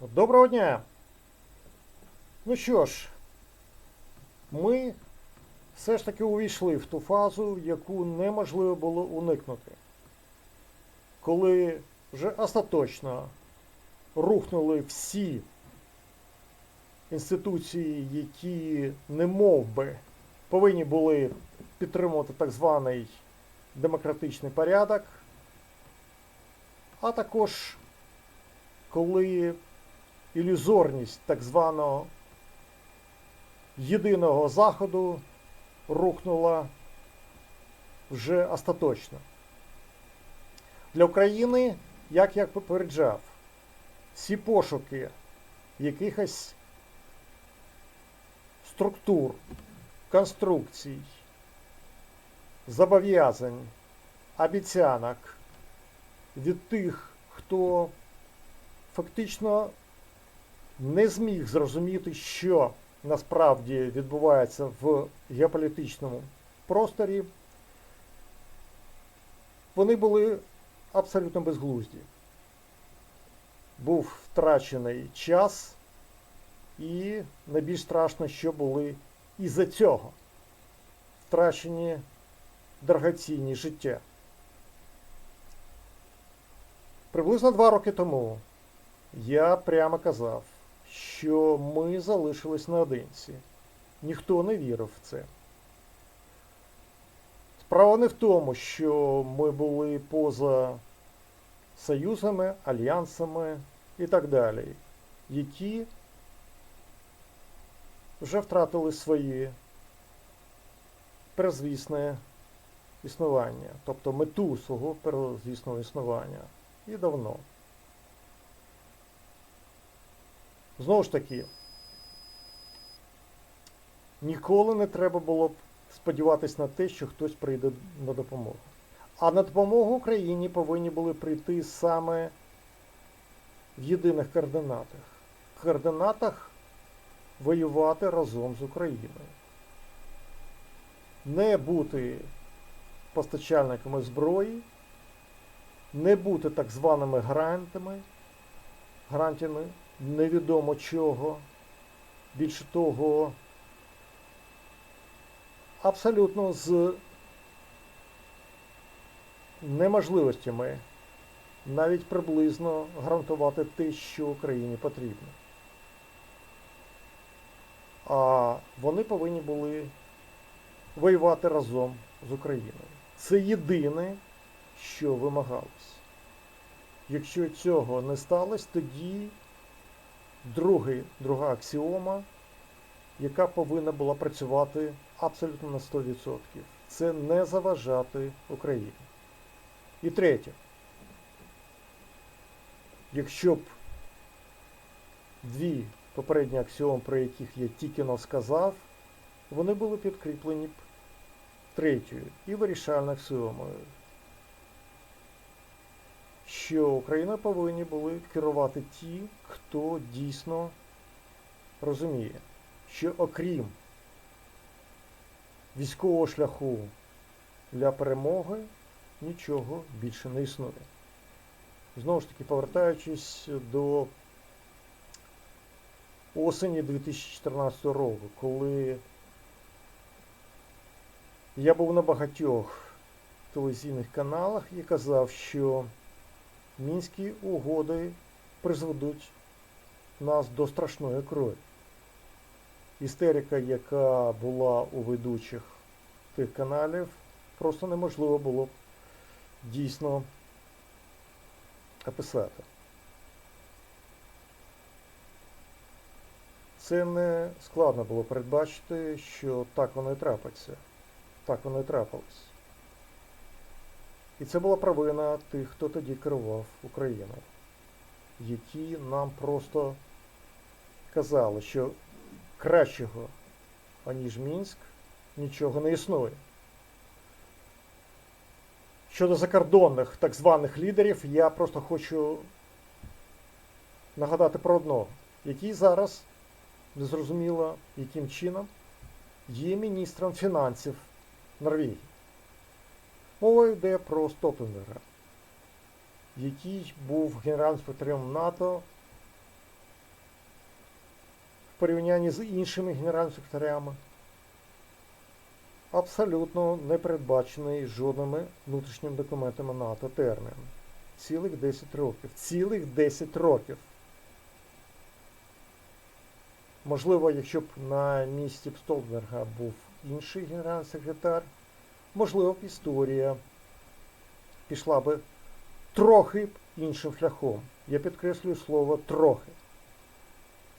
Доброго дня! Ну що ж, ми все ж таки увійшли в ту фазу, яку неможливо було уникнути. Коли вже остаточно рухнули всі інституції, які не мов би повинні були підтримувати так званий демократичний порядок, а також коли ілюзорність так званого єдиного заходу рухнула вже остаточно. Для України, як я попереджав, всі пошуки якихось структур, конструкцій, зобов'язань, обіцянок від тих, хто фактично не зміг зрозуміти, що насправді відбувається в геополітичному просторі, вони були абсолютно безглузді. Був втрачений час, і найбільш страшно, що були із-за цього втрачені дорогоцінні життя. Приблизно два роки тому я прямо казав, що ми залишились наодинці. Ніхто не вірив в це. Справа не в тому, що ми були поза союзами, альянсами і так далі, які вже втратили своє перезвісне існування, тобто мету свого перезвісного існування. І давно. Знову ж таки, ніколи не треба було б сподіватися на те, що хтось прийде на допомогу. А на допомогу Україні повинні були прийти саме в єдиних координатах. В координатах воювати разом з Україною. Не бути постачальниками зброї, не бути так званими гарантами, гарантами невідомо чого. Більше того, абсолютно з неможливостями навіть приблизно гарантувати те, що Україні потрібно. А вони повинні були воювати разом з Україною. Це єдине, що вимагалось. Якщо цього не сталося, тоді другий, друга аксіома, яка повинна була працювати абсолютно на 100%. Це не заважати Україні. І третє. Якщо б дві попередні аксіоми, про яких я тільки но сказав, вони були підкріплені б третьою і вирішальною аксіомою, що Україна повинні були керувати ті, хто дійсно розуміє, що окрім військового шляху для перемоги нічого більше не існує. Знову ж таки, повертаючись до осені 2014 року, коли я був на багатьох телевізійних каналах і казав, що мінські угоди призведуть нас до страшної крові. Істерика, яка була у ведучих тих каналів, просто неможливо було б дійсно описати. Це не складно було передбачити, що так воно і трапиться. Так воно і трапилось. І це була провина тих, хто тоді керував Україною, які нам просто казали, що кращого, аніж Мінськ, нічого не існує. Щодо закордонних так званих лідерів, я просто хочу нагадати про одного, який зараз, незрозуміло яким чином, є міністром фінансів Норвегії. Мова йде про Столтенберга, який був генеральним секретарем НАТО в порівнянні з іншими генеральними секретарями абсолютно не передбачений жодними внутрішніми документами НАТО термін. Цілих 10 років. Цілих 10 років. Можливо, якщо б на місці б Столтенберга був інший генеральний секретар, можливо б історія пішла би трохи іншим шляхом. Я підкреслюю слово трохи.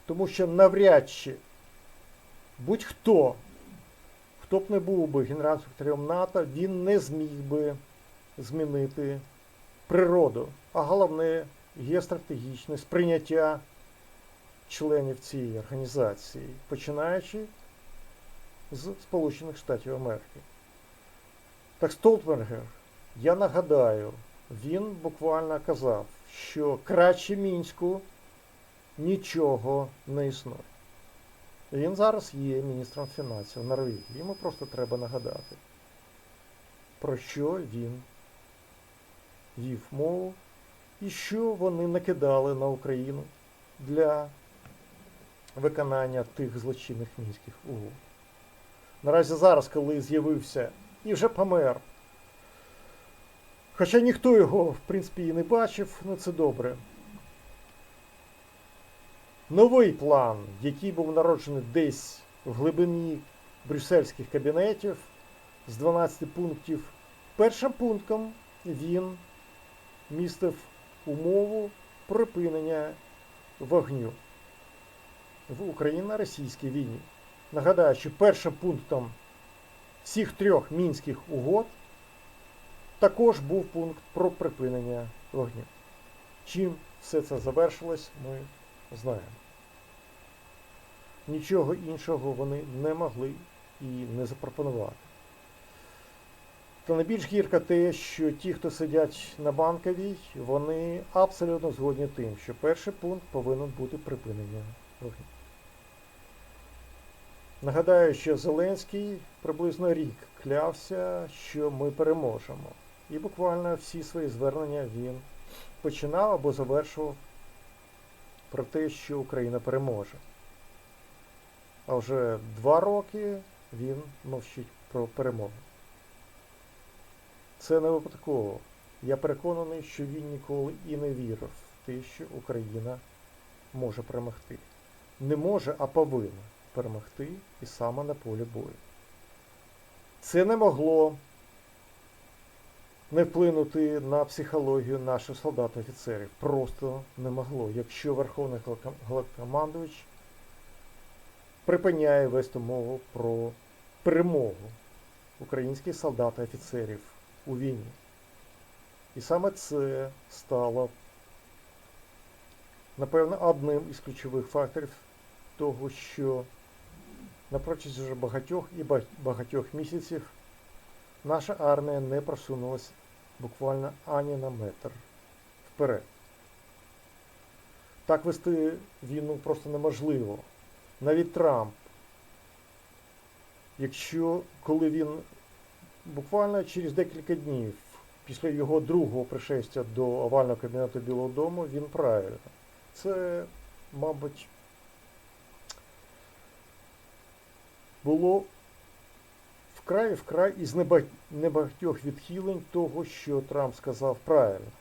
Тому що навряд чи будь-хто, хто б не був би генеральним секретарем НАТО, він не зміг би змінити природу, а головне геостратегічне сприйняття членів цієї організації, починаючи з Сполучених Штатів Америки. Так Столтбергер, я нагадаю, він буквально казав, що краще Мінську нічого не існує. Він зараз є міністром фінансів Норвегії. Йому просто треба нагадати, про що він вів мову і що вони накидали на Україну для виконання тих злочинних мінських угод. Наразі зараз, коли з'явився і вже помер, хоча ніхто його, в принципі, і не бачив, ну це добре. Новий план, який був народжений десь в глибині брюссельських кабінетів з 12 пунктів, першим пунктом він містив умову припинення вогню в Україно-російській війні. Нагадаю, що першим пунктом всіх трьох мінських угод також був пункт про припинення вогню. Чим все це завершилось, ми знаємо. Нічого іншого вони не могли і не запропонувати. Та найбільш гірка те, що ті, хто сидять на банковій, вони абсолютно згодні тим, що перший пункт повинен бути припинення вогню. Нагадаю, що Зеленський приблизно рік клявся, що ми переможемо. І буквально всі свої звернення він починав або завершував про те, що Україна переможе. А вже два роки він мовчить про перемогу. Це не випадково. Я переконаний, що він ніколи і не вірив в те, що Україна може перемогти. Не може, а повинна перемогти і саме на полі бою. Це не могло не вплинути на психологію наших солдат-офіцерів. Просто не могло. Якщо Верховний Головнокомандувач припиняє вести мову про перемогу українських солдат і офіцерів у війні. І саме це стало, напевно, одним із ключових факторів того, що на протязі вже багатьох і багатьох місяців наша армія не просунулася буквально ані на метр вперед. Так вести війну просто неможливо. Навіть Трамп, якщо коли він буквально через декілька днів після його другого пришестя до овального кабінету Білого Дому, він правильно. Це, мабуть, було вкрай вкрай із небагатьох відхилень того, що Трамп сказав правильно,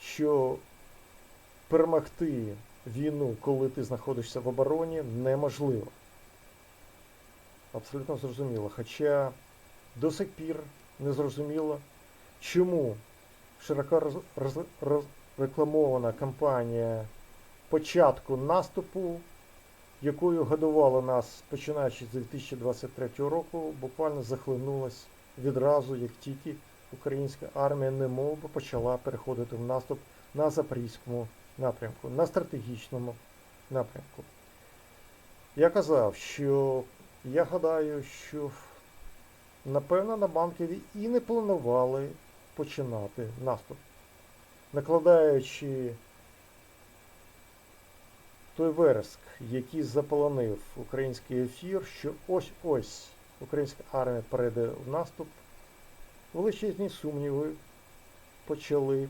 що перемогти війну, коли ти знаходишся в обороні, неможливо. Абсолютно зрозуміло. Хоча до сих пір не зрозуміло, чому широко роз, роз, розрекламована кампанія початку наступу, якою годували нас, починаючи з 2023 року, буквально захлинулась відразу, як тільки українська армія немов би почала переходити в наступ на Запорізькому напрямку, на стратегічному напрямку. Я казав, що я гадаю, що напевно на банкові і не планували починати наступ, накладаючи той вереск, який заполонив український ефір, що ось-ось українська армія перейде в наступ, величезні сумніви почали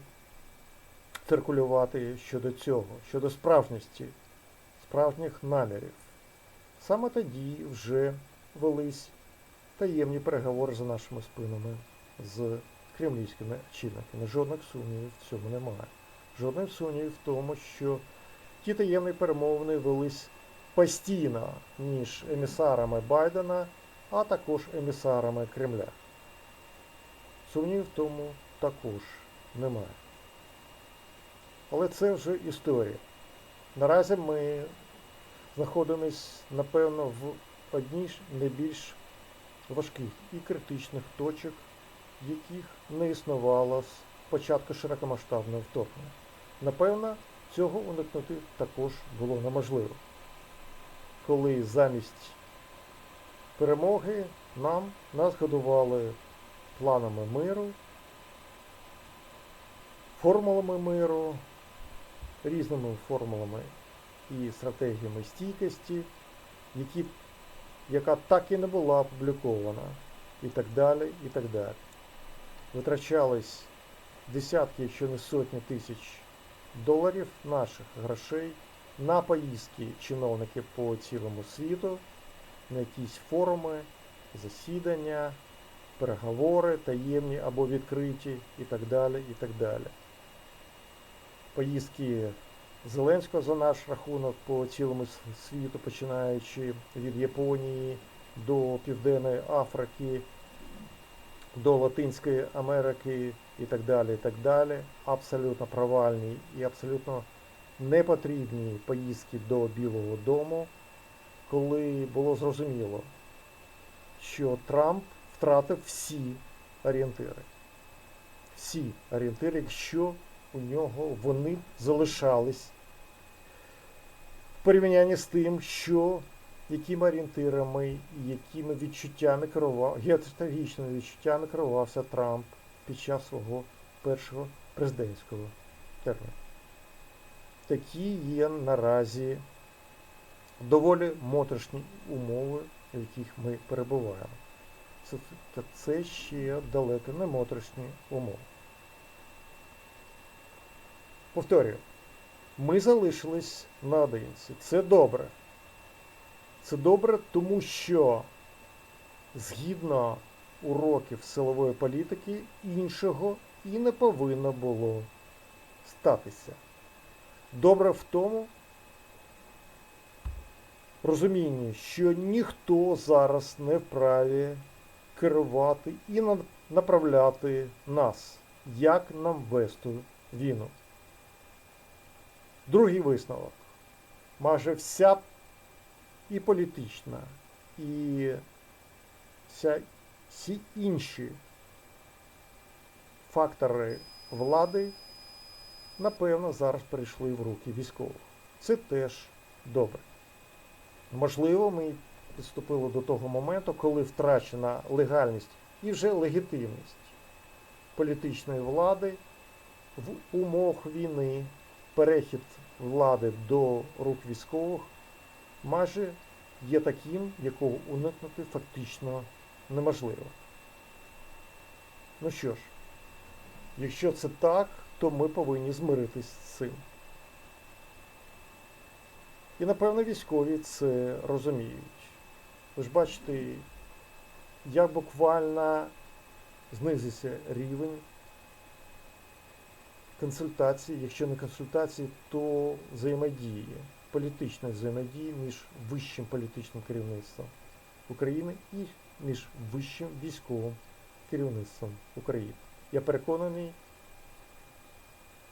циркулювати щодо цього, щодо справжності, справжніх намірів Саме тоді вже велись таємні переговори за нашими спинами з кремлівськими чинниками. Жодних сумнівів в цьому немає. Жодних сумнівів в тому, що ті таємні перемовини велись постійно між емісарами Байдена, а також емісарами Кремля. Сумнівів в тому також немає. Але це вже історія. Наразі ми знаходимось, напевно, в одній з найбільш важких і критичних точок, яких не існувало з початку широкомасштабного вторгнення. Напевно, цього уникнути також було неможливо. Коли замість перемоги нам нас годували планами миру, формулами миру, різними формулами і стратегіями стійкості, які, яка так і не була опублікована, і так далі, і так далі. Витрачались десятки, якщо не сотні тисяч доларів наших грошей на поїздки чиновників по цілому світу, на якісь форуми, засідання, переговори, таємні або відкриті і так далі, і так далі. Поїздки Зеленського за наш рахунок по цілому світу, починаючи від Японії до Південної Африки, до Латинської Америки і так далі, і так далі. Абсолютно провальні і абсолютно непотрібні поїздки до Білого Дому, коли було зрозуміло, що Трамп втратив всі орієнтири. Всі орієнтири, якщо у нього вони залишались в порівнянні з тим, що якими орієнтирами якими відчуттями керував, геостратегічними відчуттями керувався Трамп під час свого першого президентського терміну. Такі є наразі доволі моторошні умови, в яких ми перебуваємо. Це, це ще далеко не моторошні умови. Повторюю, ми залишились наодинці. Це добре. Це добре, тому що згідно уроків силової політики іншого і не повинно було статися. Добре в тому розумінні, що ніхто зараз не вправі керувати і направляти нас, як нам вести війну. Другий висновок. Майже вся і політична, і вся, всі інші фактори влади, напевно, зараз перейшли в руки військових. Це теж добре. Можливо, ми підступили до того моменту, коли втрачена легальність і вже легітимність політичної влади в умовах війни, перехід влади до рук військових майже є таким, якого уникнути фактично неможливо. Ну що ж, якщо це так, то ми повинні змиритись з цим. І напевно військові це розуміють. Ви ж бачите, як буквально знизився рівень консультацій, якщо не консультацій, то взаємодії, політичної взаємодії між вищим політичним керівництвом України і між вищим військовим керівництвом України. Я переконаний,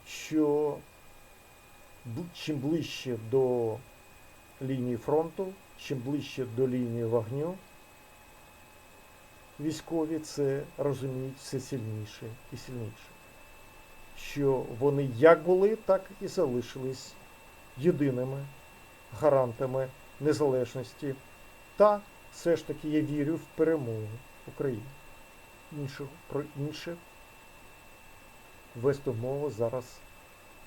що чим ближче до лінії фронту, чим ближче до лінії вогню, військові це розуміють все сильніше і сильніше. Що вони як були, так і залишились єдиними гарантами незалежності. Та все ж таки я вірю в перемогу України. Іншого, про інше вести мову зараз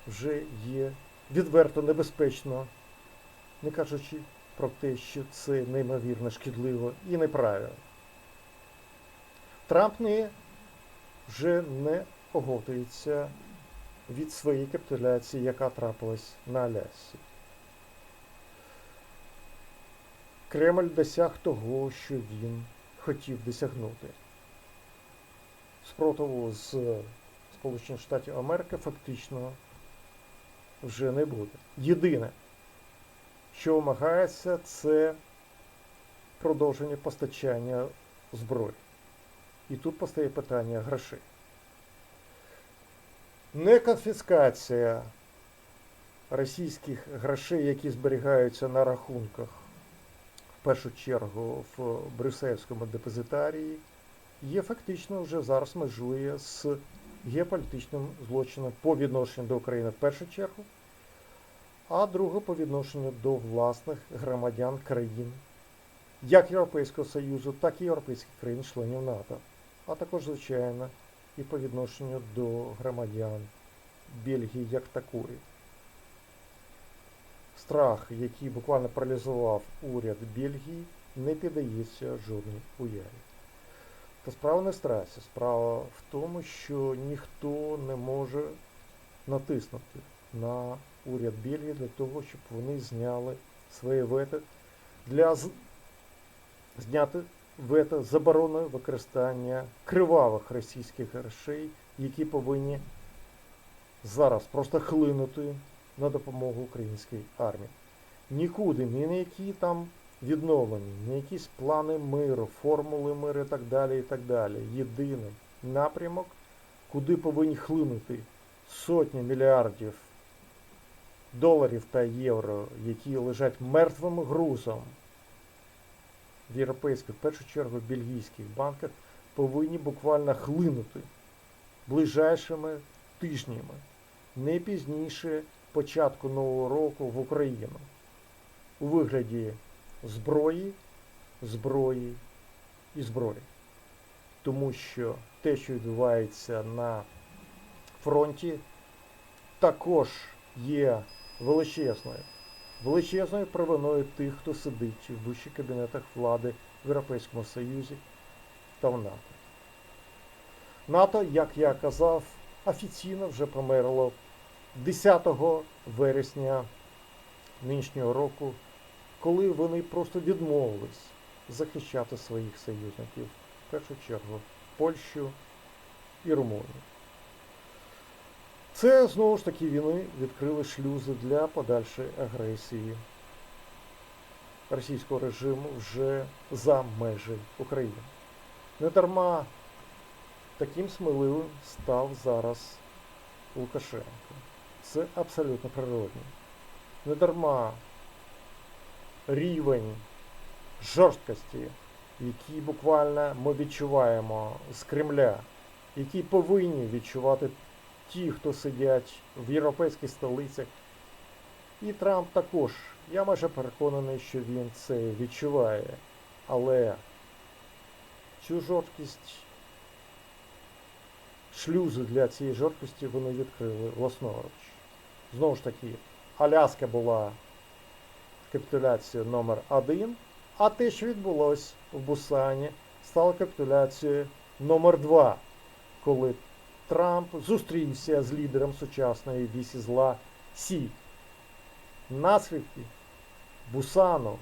вже є відверто небезпечно, не кажучи про те, що це неймовірно шкідливо і неправильно. Трамп не, вже не оговтується від своєї капітуляції, яка трапилась на Алясці. Кремль досяг того, що він хотів досягнути. Спротиву з Сполучених Штатів Америки фактично вже не буде. Єдине, що вимагається, це продовження постачання зброї. І тут постає питання грошей. Не конфіскація російських грошей, які зберігаються на рахунках, в першу чергу в Брюссельському депозитарії, є фактично вже зараз межує з геополітичним злочином по відношенню до України в першу чергу, а друге по відношенню до власних громадян країн, як Європейського Союзу, так і європейських країн-членів НАТО, а також, звичайно, і по відношенню до громадян Бельгії як такої. Страх, який буквально паралізував уряд Бельгії, не піддається жодній уяві. Та справа не страсі. Справа в тому, що ніхто не може натиснути на уряд Бельгії для того, щоб вони зняли своє вето для зняти вето заборони використання кривавих російських грошей, які повинні зараз просто хлинути на допомогу українській армії. Нікуди, ні на які там відновлені, ні якісь плани миру, формули миру і так далі. і так далі. Єдиний напрямок, куди повинні хлинути сотні мільярдів доларів та євро, які лежать мертвим грузом в європейських, в першу чергу бельгійських банках, повинні буквально хлинути ближайшими тижнями, не пізніше початку нового року в Україну у вигляді зброї, зброї і зброї. Тому що те, що відбувається на фронті, також є величезною, величезною провиною тих, хто сидить в вищих кабінетах влади в Європейському Союзі та в НАТО. НАТО, як я казав, офіційно вже померло 10 вересня нинішнього року, коли вони просто відмовились захищати своїх союзників, в першу чергу Польщу і Румунію. Це знову ж таки вони відкрили шлюзи для подальшої агресії російського режиму вже за межі України. Не дарма таким сміливим став зараз Лукашенко. Це абсолютно природно. Не дарма рівень жорсткості, який буквально ми відчуваємо з Кремля, який повинні відчувати ті, хто сидять в європейських столицях. І Трамп також. Я майже переконаний, що він це відчуває. Але цю жорсткість, шлюзи для цієї жорсткості вони відкрили власноруч. Знову ж таки, Аляска була капітуляцією номер один, а те, що відбулося в Бусані, стало капітуляцією номер два, коли Трамп зустрівся з лідером сучасної вісі зла Сі. Наслідки Бусану,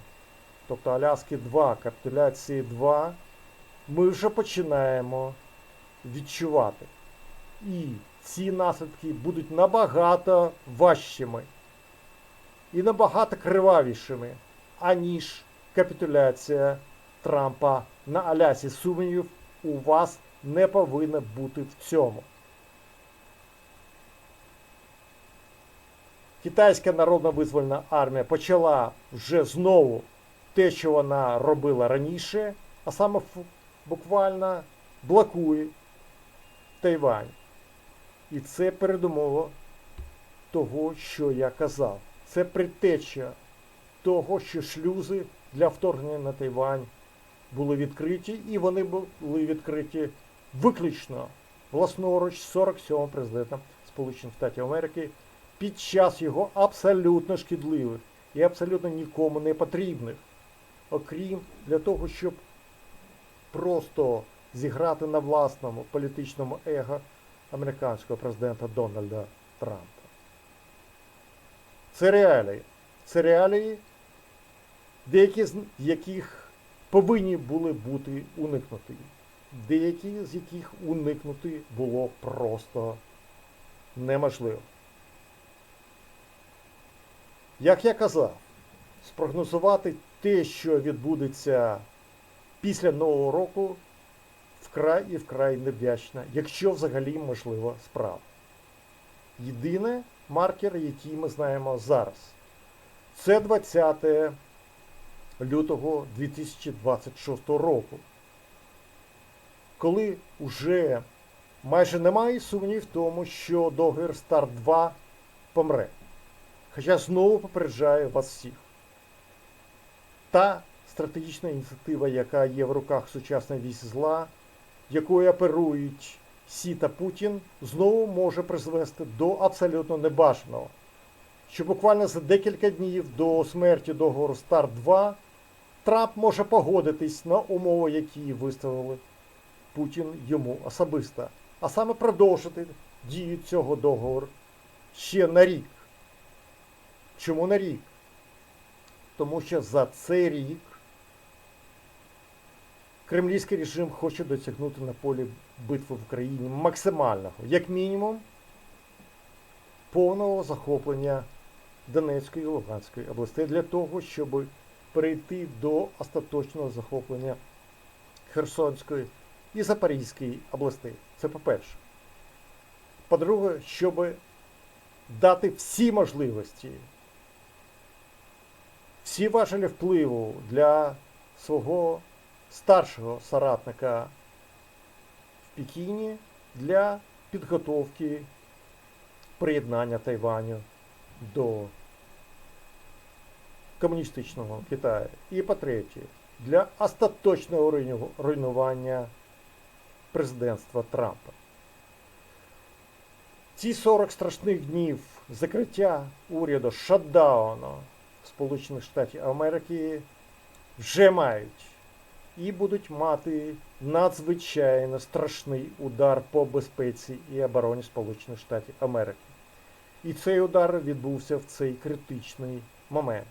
тобто Аляски 2, капітуляції 2, ми вже починаємо відчувати. І ці наслідки будуть набагато важчими і набагато кривавішими, аніж капітуляція Трампа на Алясі. Сумнівів у вас не повинно бути в цьому. Китайська народна визвольна армія почала вже знову те, що вона робила раніше, а саме буквально блокує Тайвань. І це передумова того, що я казав. Це предтеча того, що шлюзи для вторгнення на Тайвань були відкриті, і вони були відкриті виключно власноруч 47 президентом Сполучених Штатів Америки під час його абсолютно шкідливих і абсолютно нікому не потрібних, окрім для того, щоб просто зіграти на власному політичному его американського президента Дональда Трампа. Це реалії. Це реалії, деякі з яких повинні були бути уникнуті, деякі з яких уникнути було просто неможливо. Як я казав, спрогнозувати те, що відбудеться після Нового року, вкрай і вкрай невдячна, якщо взагалі можлива справа. Єдине маркер, який ми знаємо зараз, це 20 лютого 2026 року, коли вже майже немає сумнів в тому, що договір Старт 2 помре. Хоча знову попереджаю вас всіх. Та стратегічна ініціатива, яка є в руках сучасної вісь зла, якою оперують Сі та Путін, знову може призвести до абсолютно небажаного. Що буквально за декілька днів до смерті договору Старт 2 Трамп може погодитись на умови, які виставили Путін йому особисто, а саме продовжити дію цього договору ще на рік. Чому на рік? Тому що за цей рік кремлівський режим хоче досягнути на полі битви в Україні максимального, як мінімум, повного захоплення Донецької і Луганської областей для того, щоб перейти до остаточного захоплення Херсонської і Запорізької областей. Це по-перше. По-друге, щоб дати всі можливості, всі важелі впливу для свого старшого соратника в Пекіні для підготовки приєднання Тайваню до комуністичного Китаю. І по-третє, для остаточного руйнування президентства Трампа. Ці 40 страшних днів закриття уряду шатдауну Сполучених Штатів Америки вже мають і будуть мати надзвичайно страшний удар по безпеці і обороні Сполучених Штатів Америки. І цей удар відбувся в цей критичний момент.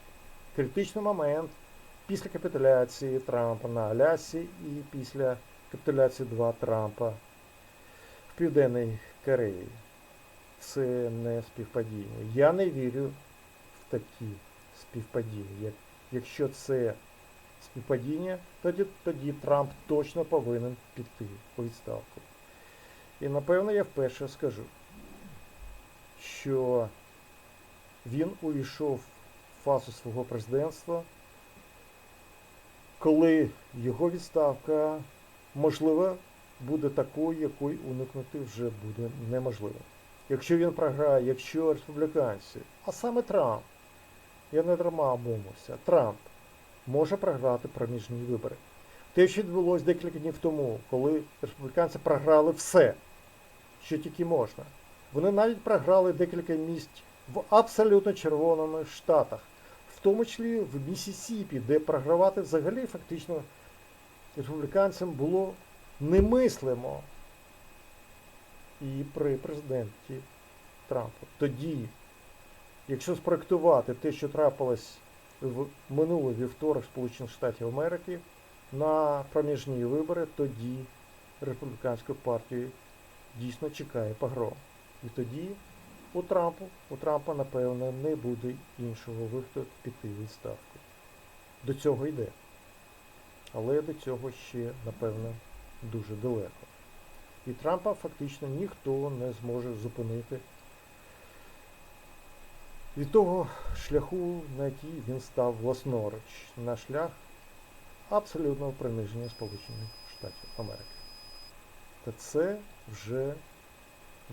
Критичний момент після капітуляції Трампа на Алясі і після капітуляції 2 Трампа в Південній Кореї. Це не співпадіння. Я не вірю в такі співпадіння. Як- Якщо це співпадіння, тоді, тоді Трамп точно повинен піти у відставку. І напевно я вперше скажу, що він увійшов в фазу свого президентства, коли його відставка, можливо, буде такою, якої уникнути вже буде неможливо. Якщо він програє, якщо республіканці, а саме Трамп, я не дарма обмовився, Трамп може програти проміжні вибори. Те, що відбулося декілька днів тому, коли республіканці програли все, що тільки можна. Вони навіть програли декілька місць в абсолютно червоному штатах, в тому числі в Місісіпі, де програвати взагалі фактично республіканцям було немислимо. І при президенті Трампа. Тоді, якщо спроектувати те, що трапилось в минулий вівторок Сполучених Штатів Америки на проміжні вибори, тоді республіканську партію дійсно чекає погром. І тоді у Трампу, у Трампа, напевно, не буде іншого виходу піти відставку. До цього йде. Але до цього ще, напевно, дуже далеко. І Трампа фактично ніхто не зможе зупинити від того шляху, на який він став власноруч, на шлях абсолютного приниження Сполучених Штатів Америки. Та це вже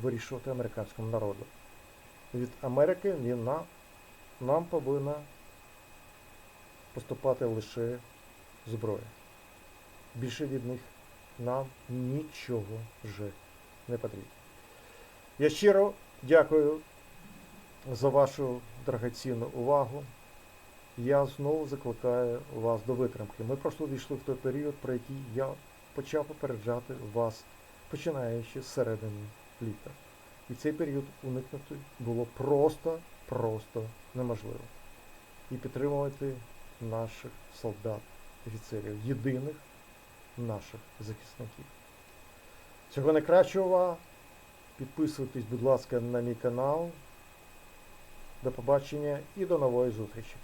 вирішувати американському народу. Від Америки він нам, нам повинна поступати лише зброя. Більше від них нам нічого вже не потрібно. Я щиро дякую за вашу дорогоцінну увагу. Я знову закликаю вас до витримки. Ми просто війшли в той період, про який я почав попереджати вас, починаючи з середини літа. І цей період уникнути було просто, просто неможливо. І підтримувати наших солдат, офіцерів, єдиних наших захисників. Всього найкращого. Підписуйтесь, будь ласка, на мій канал. До побачення і до нової зустрічі.